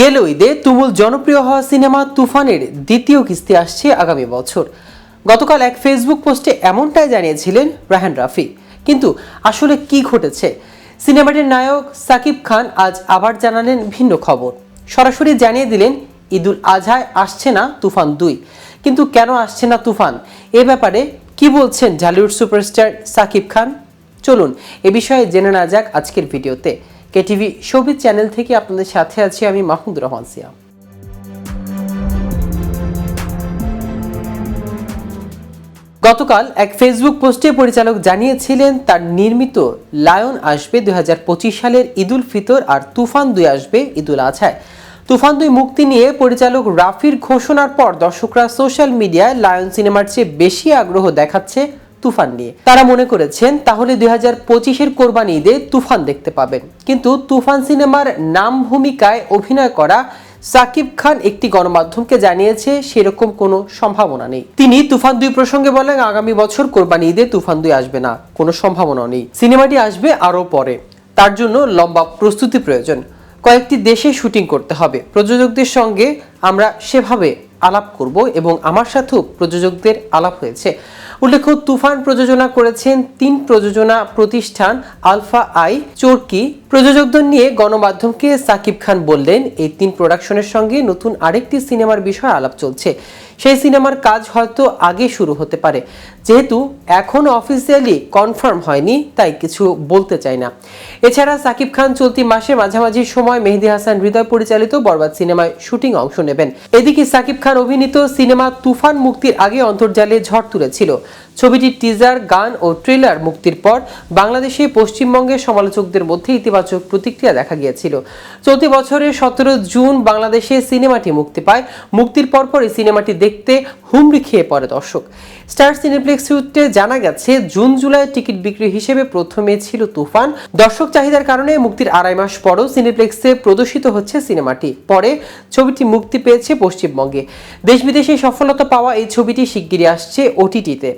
গেল ঈদে তুমুল জনপ্রিয় হওয়া সিনেমা তুফানের দ্বিতীয় কিস্তি আসছে আগামী বছর। গতকাল এক ফেসবুক পোস্টে এমনটাই জানিয়েছিলেন রাহান রাফি। কিন্তু আসলে কি ঘটেছে? সিনেমাটির নায়ক সাকিব খান আজ আবার জানালেন ভিন্ন খবর। সরাসরি জানিয়ে দিলেন, ঈদুল আজহায় আসছে না তুফান দুই। কিন্তু কেন আসছে না তুফান? এ ব্যাপারে কি বলছেন ঢালিউড সুপারস্টার সাকিব খান? চলুন এ বিষয়ে জেনে না যাক আজকের ভিডিওতে। কেটিভি শোবিজ চ্যানেল থেকে আপনাদের সাথে আছি আমি মাহমুদ রহমান সিয়াম। গতকাল এক ফেসবুক পোস্টে পরিচালক জানিয়েছিলেন, তার নির্মিত লায়ন আসবে দুই হাজার পঁচিশ সালের ঈদুল ফিতর আর তুফান দুই আসবে ঈদুল আজহায়। তুফান দুই মুক্তি নিয়ে পরিচালক রাফির ঘোষণার পর দর্শকরা সোশ্যাল মিডিয়ায় লায়ন সিনেমার চেয়ে বেশি আগ্রহ দেখাচ্ছে তুফান নিয়ে। তারা মনে করেছেন, তাহলে দুই হাজার পঁচিশের কোরবানি ঈদে তুফান দেখতে পাবেন। কিন্তু তুফান সিনেমার নাম ভূমিকায় অভিনয় করা সাকিব খান একটি গণমাধ্যমকে জানিয়েছে, সেরকম কোনো সম্ভাবনা নেই। তিনি তুফান দুই প্রসঙ্গে বলেন, আগামী বছর কোরবানি ঈদে তুফান দুই আসবে না, কোনো সম্ভাবনা নেই। সিনেমাটি আসবে আরও পরে। তার জন্য লম্বা প্রস্তুতি প্রয়োজন। কয়েকটি দেশে শুটিং করতে হবে। প্রযোজকদের সঙ্গে আমরা সেভাবে আলাপ করব এবং আমার সাথেও প্রযোজকদের আলাপ হয়েছে। উল্লেখ্য, তুফান প্রযোজনা করেছেন তিন প্রযোজনা প্রতিষ্ঠান আলফা আই চোরকি। প্রযোজকদের নিয়ে গণমাধ্যমকে সাকিব খান বললেন, এই তিন প্রোডাকশনের সঙ্গে নতুন আরেকটি সিনেমার বিষয়ে আলাপ চলছে। সেই সিনেমার কাজ হয়তো আগে শুরু হতে পারে। যেহেতু এখনও অফিসিয়ালি কনফার্ম হয়নি, তাই কিছু বলতে চাই না। এছাড়া সাকিব খান চলতি মাসে মাঝামাঝি সময় মেহেদি হাসান হৃদয় পরিচালিত বরবাদ সিনেমায় শুটিং অংশ নেবেন। এদিকে সাকিব খান অভিনীত সিনেমা তুফান মুক্তির আগে অন্তর্জালে ঝড় তুলেছিল। ছবিটির টিজার গান ও ট্রেলার মুক্তির পর বাংলাদেশে পশ্চিমবঙ্গের সমালোচকদের মধ্যে ইতিবাচক প্রতিক্রিয়া দেখা গিয়েছিল। চলতি বছরের সতেরো জুন বাংলাদেশে সিনেমাটি মুক্তি পায়। মুক্তির পরপরই সিনেমাটি দেখতে হুমড়ি খেয়ে পড়ে দর্শক। স্টার সিনেপ্লেক্স সূত্রে জানা গেছে, জুন জুলাই টিকিট বিক্রি হিসেবে প্রথমে ছিল তুফান। দর্শক চাহিদার কারণে মুক্তির আড়াই মাস পরও সিনেপ্লেক্সে প্রদর্শিত হচ্ছে সিনেমাটি। পরে ছবিটি মুক্তি পেয়েছে পশ্চিমবঙ্গে। দেশ বিদেশে সফলতা পাওয়া এই ছবিটি শিগগিরই আসছে ওটিটিতে।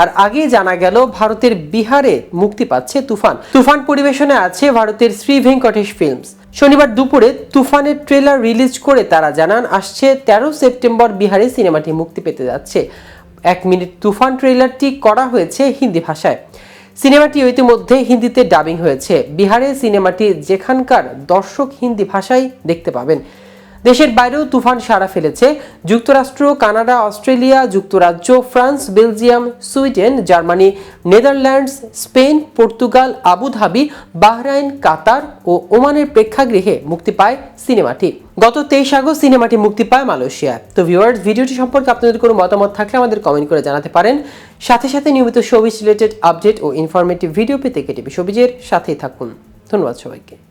আর আগে জানা গেল, ভারতের বিহারে মুক্তি পাচ্ছে তুফান। তুফান পরিবেশনে আছে ভারতের শ্রী ভেঙ্কটেশ ফিল্মস। শনিবার দুপুরে তুফানের ট্রেলার রিলিজ করে তারা জানান, আসছে তেরো সেপ্টেম্বর বিহারে সিনেমাটি মুক্তি পেতে যাচ্ছে। এক মিনিট তুফান ট্রেলারটি করা হয়েছে হিন্দি ভাষায়। সিনেমাটি ইতিমধ্যে হিন্দিতে ডাবিং হয়েছে। বিহারে সিনেমাটি যেখানকার দর্শক হিন্দি ভাষায় দেখতে পাবেন। দেশের বাইরেও তুফান সাড়া ফেলেছে। যুক্তরাষ্ট্র, কানাডা, অস্ট্রেলিয়া, যুক্তরাজ্য, France, Belgium, Sweden, Germany, Netherlands, Spain, Portugal, Abu Dhabi, Bahrain, Qatar ও ওমানের প্রেক্ষাগৃহে মুক্তি পায় সিনেমাটি। গত তেইশ আগস্ট সিনেমাটি মুক্তি পায় মালয়েশিয়ায়। তো ভিউয়ার্স, ভিডিওটি সম্পর্কে আপনাদের কোনো মতামত থাকলে আমাদের কমেন্ট করে জানাতে পারেন। সাথে সাথে নিয়মিত শোবিজ রিলেটেড আপডেট ও ইনফরমেটিভ ভিডিও পেতে কেটিভি শোবিজের সাথেই থাকুন। ধন্যবাদ সবাইকে।